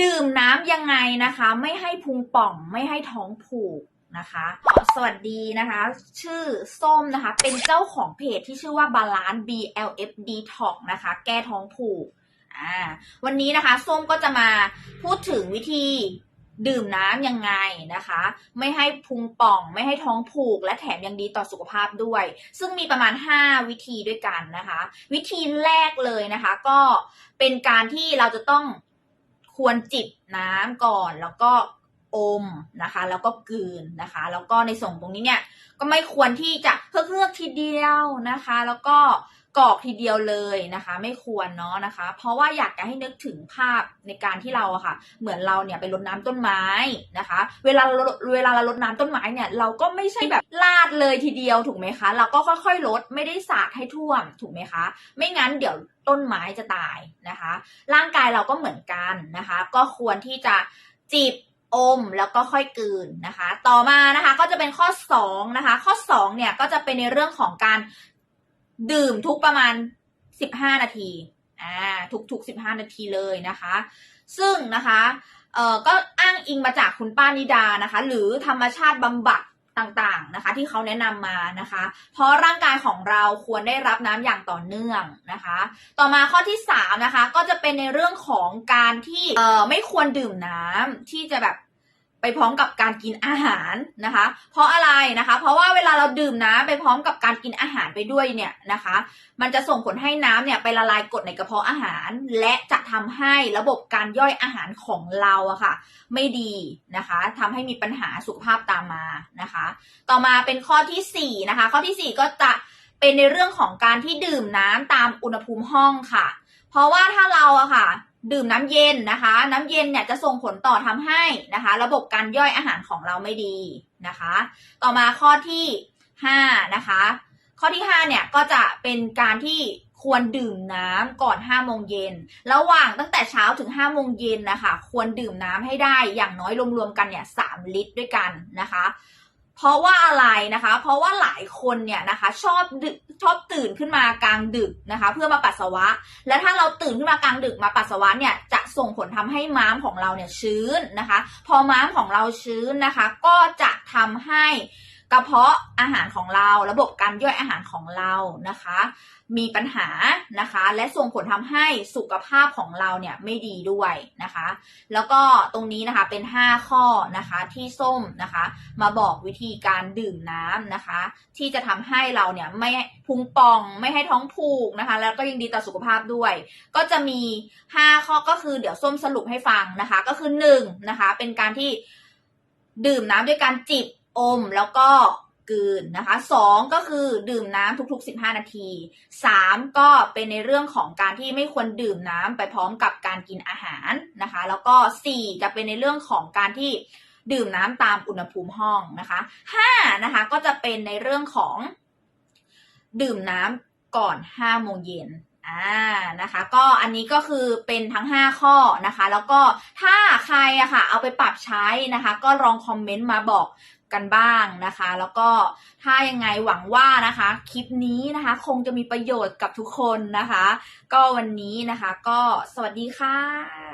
ดื่มน้ำยังไงนะคะ ไม่ให้พุงป่องไม่ให้ท้องผูกนะคะขอสวัสดีนะคะ ชื่อส้มนะคะ เป็นเจ้าของเพจที่ชื่อว่า Balance BLF Detox นะคะ แก้ท้องผูกอ่าวันนี้นะคะ ส้มก็จะมาพูดถึงวิธีดื่มน้ำยังไงนะคะ ไม่ให้พุงป่อง ไม่ให้ท้องผูก และแถมยังดีต่อสุขภาพด้วย ซึ่งมีประมาณ 5 วิธีด้วยกันนะคะ วิธีแรกเลยนะคะ ก็เป็นการที่เราจะต้อง ควรจิบน้ำก่อนแล้วก็อมนะคะ แล้วก็กลืนนะคะ แล้วก็ในส่งตรงนี้เนี่ยก็ไม่ควรที่จะเฮือกทีเดียวนะคะ แล้วก็ กรอกทีเดียวเลยนะคะ ไม่ควรเนาะนะคะ เพราะว่าอยากจะให้นึกถึงภาพในการที่เราอะค่ะ เหมือนเราเนี่ยไปรดน้ำต้นไม้นะคะ เวลาเวลาเรารดน้ำต้นไม้เนี่ยเราก็ไม่ใช่แบบลาดเลยทีเดียวถูกไหมคะ เราก็ค่อยๆลดไม่ได้สาดให้ท่วมถูกไหมคะ ไม่งั้นเดี๋ยวต้นไม้จะตายนะคะ ร่างกายเราก็เหมือนกันนะคะ ก็ควรที่จะจิบอมแล้วก็ค่อยกลืนนะคะ ต่อมานะคะก็จะเป็นข้อ2นะคะ ข้อ2เนี่ยก็จะเป็นในเรื่องของการ ดื่มทุกประมาณ 15 นาทีอ่าทุกๆ 15 นาทีเลยนะคะ ซึ่งนะคะเอ่อก็อ้างอิงมาจากคุณป้านิดานะคะ หรือธรรมชาติบำบัดต่างๆนะคะ ที่เขาแนะนำมานะคะ เพราะร่างกายของเราควรได้รับน้ำอย่างต่อเนื่องนะคะ ต่อมาข้อที่3นะคะก็จะเป็นในเรื่องของการที่เอ่อไม่ควรดื่มน้ำที่จะแบบ ไปพร้อมกับการกินอาหารนะคะ เพราะอะไรนะคะ เพราะว่าเวลาเราดื่มน้ำไปพร้อมกับการกินอาหารไปด้วยเนี่ยนะคะ มันจะส่งผลให้น้ำเนี่ยไปละลายกรดในกระเพาะอาหาร และจะทำให้ระบบการย่อยอาหารของเราอะค่ะ ไม่ดีนะคะทำให้มีปัญหาสุขภาพตามมานะคะ ต่อมาเป็นข้อที่4นะคะ ข้อทีสี่4 ก็จะเป็นในเรื่องของการที่ดื่มน้ำตามอุณหภูมิห้องค่ะ เพราะว่าถ้าเราอะค่ะ ดื่มน้ำเย็นนะคะ น้ำเย็นเนี่ยจะส่งผลต่อทำให้นะคะ ระบบการย่อยอาหารของเราไม่ดีนะคะ ต่อมาข้อที่5นะคะ ข้อที่5เนี่ยก็จะเป็นการที่ควรดื่มน้ำก่อน5โมงเย็น ระหว่างตั้งแต่เช้าถึง5โมงเย็นนะคะ ควรดื่มน้ำให้ได้อย่างน้อยรวมๆกันเนี่ย3ลิตรด้วยกันนะคะ เพราะว่าอะไรนะคะ เพราะว่าหลายคนเนี่ยนะคะชอบดึก ชอบตื่นขึ้นมากลางดึกนะคะ เพื่อมาปัสสาวะ และถ้าเราตื่นขึ้นมากลางดึกมาปัสสาวะเนี่ยจะส่งผลทำให้ม้ามของเราเนี่ยชื้นนะคะ พอม้ามของเราชื้นนะคะ ก็จะทำให้ กระเพาะอาหารของเรา ระบบการย่อยอาหารของเรานะคะ มีปัญหานะคะ และส่งผลทำให้สุขภาพของเราเนี่ยไม่ดีด้วยนะคะ แล้วก็ตรงนี้นะคะเป็น 5 ข้อนะคะที่ส้มนะคะ มาบอกวิธีการดื่มน้ำนะคะ ที่จะทำให้เราเนี่ยไม่พุงป่องไม่ให้ท้องผูกนะคะ แล้วก็ยังดีต่อสุขภาพด้วย ก็จะมี 5 ข้อก็คือเดี๋ยวส้มสรุปให้ฟังนะคะ ก็คือ1นะคะเป็นการที่ดื่มน้ำด้วยการจิบ อมแล้วก็กลืนนะคะสองก็คือดื่มน้ำทุกๆ 15 นาทีสามก็เป็นในเรื่องของการที่ไม่ควรดื่มน้ำไปพร้อมกับการกินอาหารนะคะ แล้วก็สี่จะเป็นในเรื่องของการที่ดื่มน้ำตามอุณหภูมิห้องนะคะห้านะคะก็จะเป็นในเรื่องของดื่มน้ำก่อน5โมงเย็นอ่านะคะก็อันนี้ก็คือเป็นทั้ง 5 ข้อนะคะ แล้วก็ถ้าใครอะค่ะเอาไปปรับใช้นะคะ ก็ลองคอมเมนต์มาบอก กันบ้างนะคะ แล้วก็ถ้ายังไงหวังว่านะคะ คลิปนี้นะคะ คงจะมีประโยชน์กับทุกคนนะคะ ก็วันนี้นะคะ ก็สวัสดีค่ะ